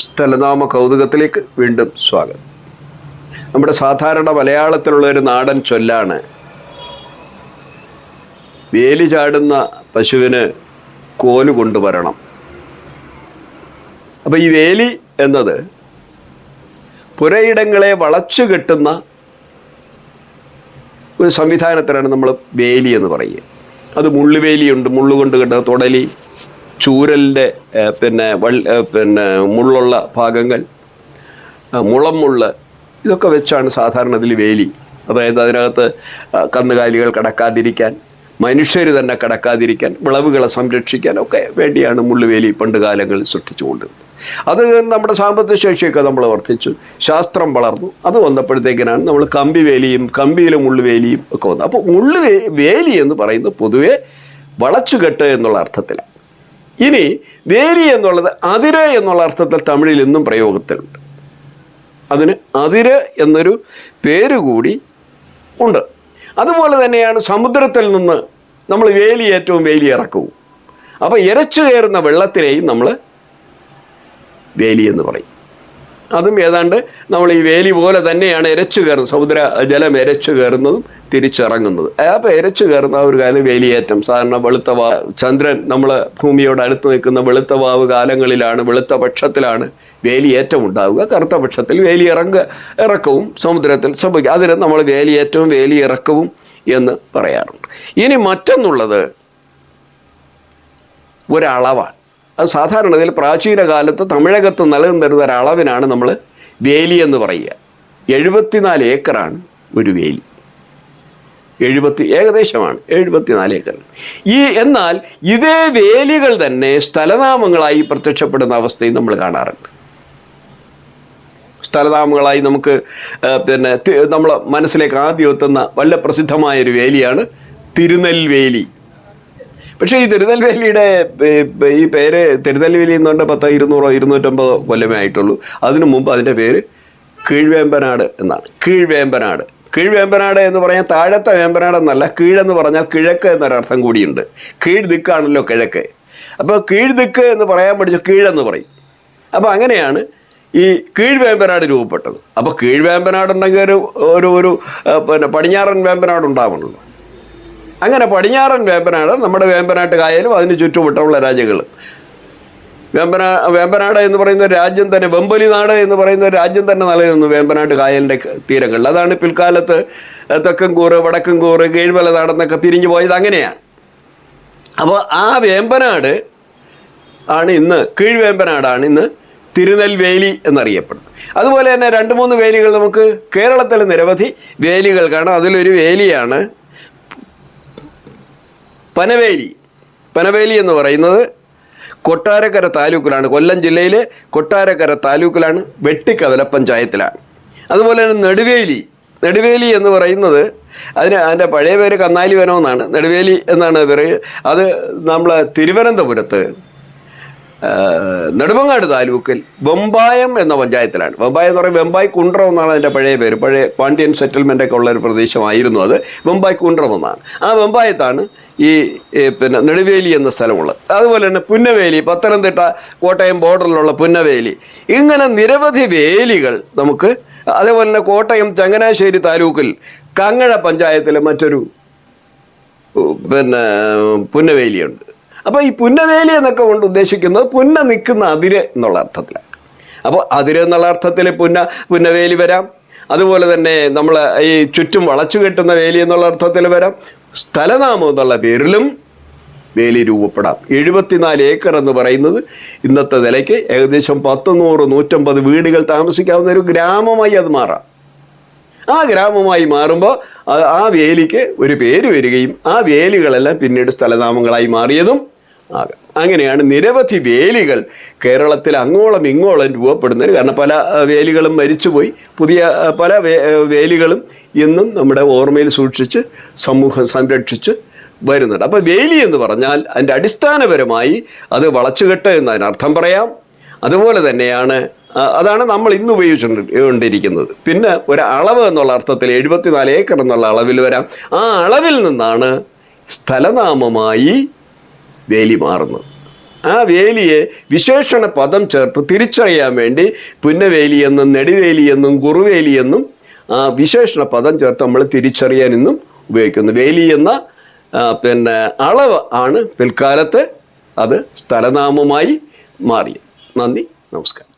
സ്ഥലനാമ കൗതുകത്തിലേക്ക് വീണ്ടും സ്വാഗതം. നമ്മുടെ സാധാരണ മലയാളത്തിലുള്ള ഒരു നാടൻ ചൊല്ലാണ്. വേലി ചാടുന്ന പശുവിന് കോൽ കൊണ്ടുവരണം. അപ്പോൾ ഈ വേലി എന്നത് പുരയിടങ്ങളെ വളച്ചു കെട്ടുന്ന ഒരു സംവിധാനത്തിലാണ് നമ്മൾ വേലി എന്ന് പറയുക. അത് മുള്ളുവേലിയുണ്ട് മുള്ളുകൊണ്ട് കെട്ടുന്ന തുടലി ചൂരലിന്റെ പിന്നെ പിന്നെ മുള്ളുള്ള ഭാഗങ്ങൾ മുളമുള്ള മുളം മുള്ള് ഇതൊക്കെ വെച്ചാണ് സാധാരണ ഇതിൽ വേലി. അതായത് അതിനകത്ത് കന്നുകാലികൾ കടക്കാതിരിക്കാൻ മനുഷ്യർ തന്നെ കടക്കാതിരിക്കാൻ വിളവുകളെ സംരക്ഷിക്കാൻ ഒക്കെ വേണ്ടിയാണ് മുള്ളുവേലി പണ്ട് കാലങ്ങളിൽ സൃഷ്ടിച്ചുകൊണ്ടിരുന്നത് അത് നമ്മുടെ സാമ്പത്തിക ശേഷിയൊക്കെ നമ്മൾ വർദ്ധിച്ചു ശാസ്ത്രം വളർന്നു. അത് വന്നപ്പോഴത്തേക്കിനാണ് നമ്മൾ കമ്പി വേലിയും കമ്പിയിലെ മുള്ളുവേലിയും ഒക്കെ വന്നത്. അപ്പോൾ മുള്ളുവേ വേലി എന്ന് പറയുന്നത് പൊതുവേ വളച്ചുകെട്ട് എന്നുള്ള അർത്ഥത്തിലാണ്. ഇനി വേലി എന്നുള്ളത് അതിര് എന്നുള്ള അർത്ഥത്തിൽ തമിഴിൽ ഇന്നും പ്രയോഗത്തിലുണ്ട്. അതിന് അതിര് എന്നൊരു പേര് കൂടി ഉണ്ട്. അതുപോലെ തന്നെയാണ് സമുദ്രത്തിൽ നിന്ന് നമ്മൾ വേലി ഏറ്റവും വേലി ഇറക്കവും അപ്പോൾ ഇരച്ചു കയറുന്ന വെള്ളത്തിനെയും നമ്മൾ വേലി എന്ന് പറയും. അതും ഏതാണ്ട് നമ്മൾ ഈ വേലി പോലെ തന്നെയാണ് ഇരച്ചു കയറുന്നത്. സമുദ്ര ജലം ഇരച്ചു കയറുന്നതും തിരിച്ചിറങ്ങുന്നത്. അപ്പോൾ ഇരച്ചു കയറുന്ന ഒരു കാലം വേലിയേറ്റം. സാധാരണ വെളുത്ത വാ ചന്ദ്രൻ നമ്മൾ ഭൂമിയോട് അടുത്ത് നിൽക്കുന്ന വെളുത്ത വാവ് കാലങ്ങളിലാണ് വെളുത്ത പക്ഷത്തിലാണ് വേലിയേറ്റം ഉണ്ടാവുക. കറുത്ത പക്ഷത്തിൽ വേലി ഇറങ്ങ ഇറക്കവും സമുദ്രത്തിൽ സംഭവിക്കും. അതിന് നമ്മൾ വേലിയേറ്റവും വേലി ഇറക്കവും എന്ന് പറയാറുണ്ട്. ഇനി മറ്റൊന്നുള്ളത് ഒരളവാണ്. അത് സാധാരണ ഇതിൽ പ്രാചീന കാലത്ത് തമിഴകത്ത് നിലനിന്നിരുന്ന ഒരളവിനാണ് നമ്മൾ വേലി എന്ന് പറയുക. എഴുപത്തിനാല് ഏക്കറാണ് ഒരു വേലി. എഴുപത്തി ഏകദേശമാണ് എഴുപത്തിനാല് ഏക്കർ. ഈ എന്നാൽ ഇതേ വേലികൾ തന്നെ സ്ഥലനാമങ്ങളായി പ്രത്യക്ഷപ്പെടുന്ന അവസ്ഥയും നമ്മൾ കാണാറുണ്ട്. സ്ഥലനാമങ്ങളായി നമുക്ക് പിന്നെ നമ്മൾ മനസ്സിലേക്ക് ആദ്യം എത്തുന്ന വളരെ പ്രസിദ്ധമായൊരു വേലിയാണ് തിരുനെൽവേലി. പക്ഷേ ഈ തിരുനെൽവേലിയുടെ ഈ പേര് തിരുനെൽവേലി എന്നുകൊണ്ട് പത്തോ ഇരുന്നൂറോ ഇരുന്നൂറ്റമ്പതോ കൊല്ലമേ ആയിട്ടുള്ളൂ. അതിനു മുമ്പ് അതിന്റെ പേര് കീഴ്വേമ്പനാട് എന്നാണ്. കീഴ്വേമ്പനാട്. കീഴ്വേമ്പനാട് എന്ന് പറഞ്ഞാൽ താഴത്തെ വേമ്പനാട് എന്നല്ല കീഴെന്ന് പറഞ്ഞാൽ കിഴക്ക് എന്നൊരർത്ഥം കൂടിയുണ്ട്. കീഴ് ദിക്കാണല്ലോ കിഴക്ക്. അപ്പോൾ കീഴ് ദിക്ക് എന്ന് പറയാൻ പഠിച്ചു കീഴെന്ന് പറയും. അപ്പോൾ അങ്ങനെയാണ് ഈ കീഴ്വേമ്പനാട് രൂപപ്പെട്ടത്. അപ്പോൾ കീഴ്വേമ്പനാട് ഉണ്ടെങ്കിൽ ഒരു ഒരു ഒരു പിന്നെ പടിഞ്ഞാറൻ വേമ്പനാട് ഉണ്ടാവണല്ലോ അങ്ങനെ പടിഞ്ഞാറൻ വേമ്പനാട് നമ്മുടെ വേമ്പനാട്ട് കായലും അതിന് ചുറ്റുമുട്ടുള്ള രാജ്യങ്ങൾ. വേമ്പനാ വേമ്പനാട് എന്ന് പറയുന്ന ഒരു രാജ്യം തന്നെ വെമ്പലി നാട് എന്ന് പറയുന്ന ഒരു രാജ്യം തന്നെ നിലനിന്നു വേമ്പനാട്ട് കായലിന്റെ തീരങ്ങളിൽ. അതാണ് പിൽക്കാലത്ത് തെക്കൻകൂറ് വടക്കൻകൂറ് കീഴ്മല നാടെന്നൊക്കെ പിരിഞ്ഞു പോയത് അങ്ങനെയാണ് അപ്പോൾ ആ വേമ്പനാട് ആണ് ഇന്ന് കീഴ്വേമ്പനാടാണ് ഇന്ന് തിരുനെൽവേലി എന്നറിയപ്പെടുന്നത്. അതുപോലെ തന്നെ രണ്ട് മൂന്ന് വേലികൾ നമുക്ക് കേരളത്തിൽ നിരവധി വേലികൾ കാണാം. അതിലൊരു വേലിയാണ് പനവേലി. പനവേലി എന്ന് പറയുന്നത് കൊട്ടാരക്കര താലൂക്കിലാണ്. കൊല്ലം ജില്ലയിലെ കൊട്ടാരക്കര താലൂക്കിലാണ് വെട്ടിക്കവല പഞ്ചായത്തിലാണ്. അതുപോലെ തന്നെ നെടുവേലി. നെടുവേലി എന്ന് പറയുന്നത് അതിന് അതിന്റെ പഴയ പേര് കന്നാലി വനം എന്നാണ്. നെടുവേലി എന്നാണ് പറയുക അത് നമ്മൾ തിരുവനന്തപുരത്ത് നെടുമങ്ങാട് താലൂക്കിൽ വെമ്പായം എന്ന പഞ്ചായത്തിലാണ്. വെമ്പായം എന്ന് പറയുമ്പോൾ വെമ്പായി കുണ്ട്രം എന്നാണ് അതിന്റെ പഴയ പേര്. പഴയ പാണ്ഡ്യൻ സെറ്റിൽമെന്റ് ഒക്കെ ഉള്ള ഒരു പ്രദേശമായിരുന്നു അത്. വെമ്പായി കുണ്ട്രം എന്നാണ്. ആ വെമ്പായത്താണ് ഈ പിന്നെ നെടുവേലി എന്ന സ്ഥലമുള്ളത്. അതുപോലെ തന്നെ പുന്നവേലി പത്തനംതിട്ട കോട്ടയം ബോർഡറിലുള്ള പുന്നവേലി. ഇങ്ങനെ നിരവധി വേലികൾ നമുക്ക് അതേപോലെ തന്നെ കോട്ടയം ചങ്ങനാശ്ശേരി താലൂക്കിൽ കങ്ങഴ പഞ്ചായത്തിലെ മറ്റൊരു പിന്നെ പുന്നവേലിയുണ്ട്. അപ്പോൾ ഈ പുന്നവേലി എന്നൊക്കെ കൊണ്ട് ഉദ്ദേശിക്കുന്നത് പുന്ന നിൽക്കുന്ന അതിര് എന്നുള്ള അർത്ഥത്തിലാണ് അപ്പോൾ അതിര് എന്നുള്ള അർത്ഥത്തിൽ പുന്ന പുന്നവേലി വരാം. അതുപോലെ തന്നെ നമ്മൾ ഈ ചുറ്റും വളച്ചു കെട്ടുന്ന വേലി എന്നുള്ള അർത്ഥത്തിൽ വരാം. സ്ഥലനാമം എന്നുള്ള പേരിലും വേലി രൂപപ്പെടാം. എഴുപത്തിനാല് ഏക്കർ എന്ന് പറയുന്നത് ഇന്നത്തെ നിലയ്ക്ക് ഏകദേശം പത്ത് നൂറ് നൂറ്റമ്പത് വീടുകൾ താമസിക്കാവുന്ന ഒരു ഗ്രാമമായി അത് മാറാം. ആ ഗ്രാമമായി മാറുമ്പോൾ ആ- വേലിക്ക് ഒരു പേര് വരികയും ആ വേലികളെല്ലാം പിന്നീട് സ്ഥലനാമങ്ങളായി മാറിയതും ആകാം അങ്ങനെയാണ് നിരവധി വേലികൾ കേരളത്തിൽ അങ്ങോളം ഇങ്ങോളം രൂപപ്പെടുന്നത്. കാരണം പല വേലികളും മരിച്ചുപോയി. പുതിയ പല വേലികളും ഇന്നും നമ്മുടെ ഓർമ്മയിൽ സൂക്ഷിച്ച് സമൂഹം സംരക്ഷിച്ച് വരുന്നുണ്ട്. അപ്പോൾ വേലി എന്ന് പറഞ്ഞാൽ അതിന്റെ അടിസ്ഥാനപരമായി അത് വളച്ചുകെട്ട് എന്നതിനർത്ഥം പറയാം. അതുപോലെ തന്നെയാണ് അതാണ് നമ്മൾ ഇന്ന് ഉപയോഗിച്ചുകൊണ്ടിരിക്കുന്നത്. പിന്നെ ഒരു അളവ് എന്നുള്ള അർത്ഥത്തിൽ എഴുപത്തിനാല് ഏക്കർ എന്നുള്ള അളവിൽ വരാം. ആ അളവിൽ നിന്നാണ് സ്ഥലനാമമായി വേലി മാറുന്നത് ആ വേലിയെ വിശേഷണ പദം ചേർത്ത് തിരിച്ചറിയാൻ വേണ്ടി പുന്നവേലി എന്നും നെടുവേലി എന്നും കുറുവേലി എന്നും ആ വിശേഷണ പദം ചേർത്ത് നമ്മൾ തിരിച്ചറിയാൻ ഇന്നും ഉപയോഗിക്കുന്നു. വേലി എന്ന പിന്നെ അളവ് ആണ് പിൽക്കാലത്ത് അത് സ്ഥലനാമമായി മാറിയത്. നന്ദി നമസ്കാരം.